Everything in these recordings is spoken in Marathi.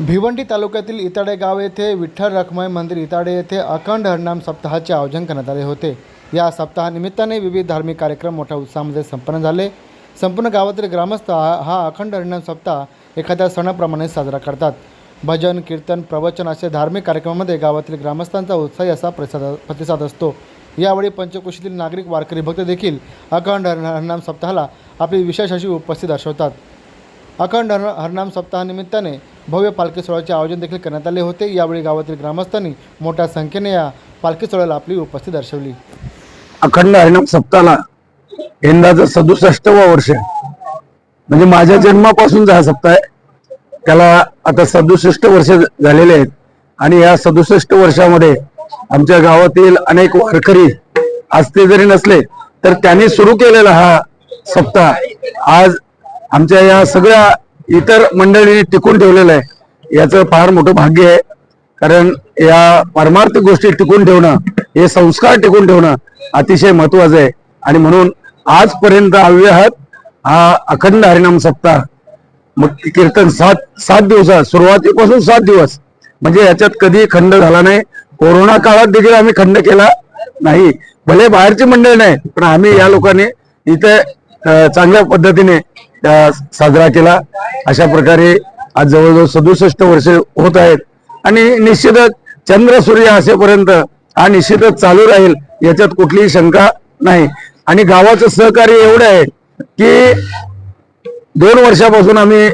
भिवंडी तालुक्यातील इताडे गाव येथे विठ्ठल रखमाई मंदिर इताडे येथे अखंड हरनाम सप्ताहाचे आयोजन करण्यात आले होते. या सप्ताहानिमित्ताने विविध धार्मिक कार्यक्रम मोठ्या उत्साहामध्ये संपन्न झाले. संपूर्ण गावातील ग्रामस्थ हा अखंड हरनाम सप्ताह एखाद्या सणाप्रमाणे साजरा करतात. भजन कीर्तन प्रवचन असे धार्मिक कार्यक्रमामध्ये गावातील ग्रामस्थांचा उत्साही असा प्रतिसाद प्रतिसाद असतो. यावेळी पंचकोशीतील नागरिक वारकरी भक्त देखील अखंड हरनाम सप्ताहाला आपली विशेष अशी उपस्थिती दर्शवतात. अखंड हर हरनाम सप्ताहानिमित्ताने भव्य पालखी सोहळ्याचे आयोजन देखील करण्यात आले होते. यावेळी गावातील ग्रामस्थांनी मोठ्या संख्येने या पालखी सोहळ्याला आपली उपस्थिती दर्शवली. अखंड हरिणाम सप्ताहाला. यंदाचं सदुसष्टवं वर्ष म्हणजे माझ्या जन्मापासूनचा हा सप्ताह आहे. त्याला आता सदुसष्ट वर्ष झालेले आहेत. आणि या सदुसष्ट वर्षामध्ये आमच्या गावातील अनेक वारकरी असते जरी नसले तर त्यांनी सुरू केलेला हा सप्ताह. आज आमच्या या सगळ्या इतर मंडळींनी टिकून ठेवलेलं आहे. याचं फार मोठं भाग्य आहे. कारण या परमार्थ गोष्टी टिकून ठेवणं हे संस्कार टिकून ठेवणं अतिशय महत्वाचं आहे. आणि म्हणून आजपर्यंत अव्याहत हा अखंड हरिनाम सप्ताह मग कीर्तन सात सात दिवसात सुरुवातीपासून सात दिवस म्हणजे याच्यात कधी खंड झाला नाही. कोरोना काळात देखील आम्ही खंड केला नाही. भले बाहेरची मंडळी नाही पण आम्ही या लोकांनी इथे चांगल्या पद्धतीने साजरा केला. अशा प्रकारे आज जवळजवळ सदुसष्ट वर्ष होत आहेत. आणि निश्चितच चंद्र सूर्य असेपर्यंत हा निश्चितच चालू राहील याच्यात कुठलीही शंका नाही. आणि गावाचं सहकार्य एवढं आहे की दोन वर्षापासून आम्ही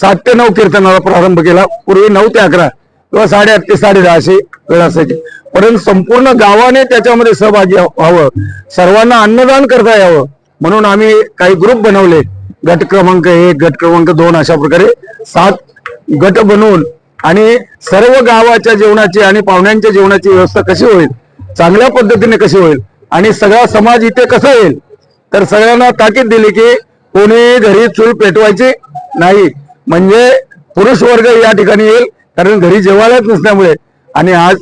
सात ते नऊ कीर्तनाला प्रारंभ केला. पूर्वी नऊ ते अकरा किंवा साडेआठ ते साडेदहा अशी वेळ असायची. परंतु संपूर्ण गावाने त्याच्यामध्ये सहभागी व्हावं. सर्वांना अन्नदान करता यावं. म्हणून आम्ही काही ग्रुप बनवले. गट क्रमांक एक गट क्रमांक दोन अशा प्रकारे सात गट बनवून आणि सर्व गावाच्या जेवणाची आणि पाहुण्यांच्या जेवणाची व्यवस्था कशी होईल चांगल्या पद्धतीने कशी होईल आणि सगळा समाज इथे कसा येईल तर सगळ्यांना ताकीद दिली की कोणी घरी चूल पेटवायची नाही. म्हणजे पुरुष वर्ग या ठिकाणी येईल कारण घरी जेवायलाच नसल्यामुळे. आणि आज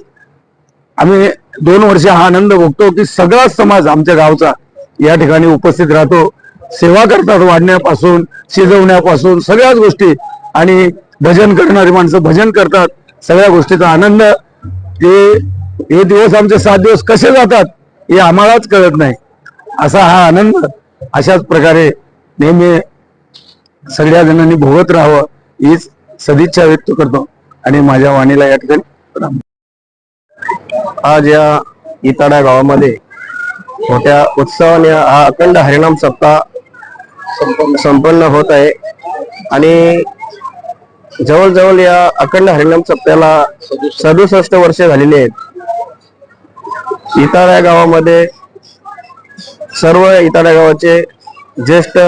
आम्ही दोन वर्ष हा आनंद भोगतो की सगळा समाज आमच्या गावचा या ठिकाणी उपस्थित राहतो. सेवा करतात वाढण्यापासून शिजवण्यापासून सगळ्याच गोष्टी. आणि भजन करणारी माणसं भजन करतात. सगळ्या गोष्टीचा आनंद. हे हे दिवस आमचे सात दिवस कसे जातात हे आम्हालाच कळत नाही. असा हा आनंद अशाच प्रकारे नेहमी सगळ्या जणांनी भोगत राहावं हीच सदिच्छा व्यक्त करतो. आणि माझ्या वाणीला या ठिकाणी आज या इताडा गावामध्ये मोठ्या उत्सवाने हा अखंड हरिनाम सप्ताह संपन्न होत आहे. आणि जवळजवळ या अखंड हरिनाम सप्त्याला सदुसष्ट वर्षे झालेली आहेत. इताळ्या गावामध्ये सर्व इताळ्या गावाचे ज्येष्ठ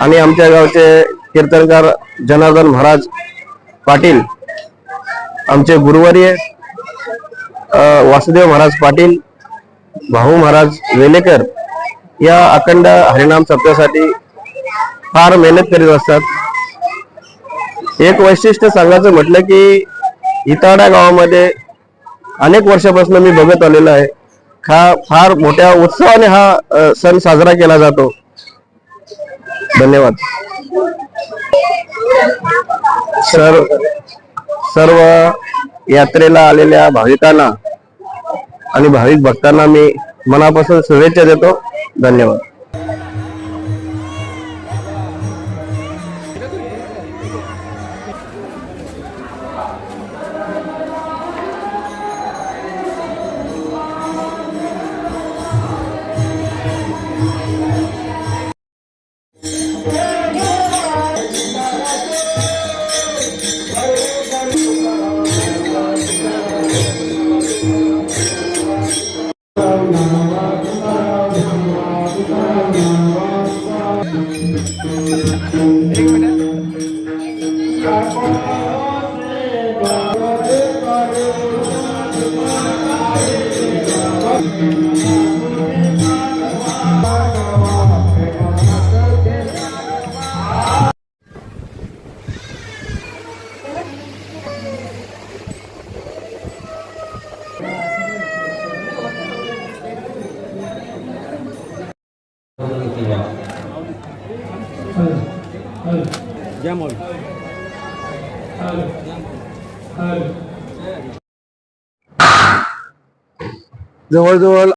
आणि आमच्या गावचे कीर्तनकार जनार्दन महाराज पाटील आमचे गुरुवर्य वासुदेव महाराज पाटील भाऊ महाराज वेलेकर या अखंड हरिनाम सप्त्यासाठी फार मेहनत करीत असतात. एक वैशिष्ट्य सांगायचं म्हटलं की इताडा गावामध्ये अनेक वर्षापासून मी बघत आलेलो आहे. हा फार मोठ्या उत्सवाने हा सण साजरा केला जातो. धन्यवाद. सर्व सर्व यात्रेला आलेल्या भाविकांना आणि भाविक भक्तांना मी मनापासून शुभेच्छा देतो धन्यवाद Yeah. যেমন জবর জবর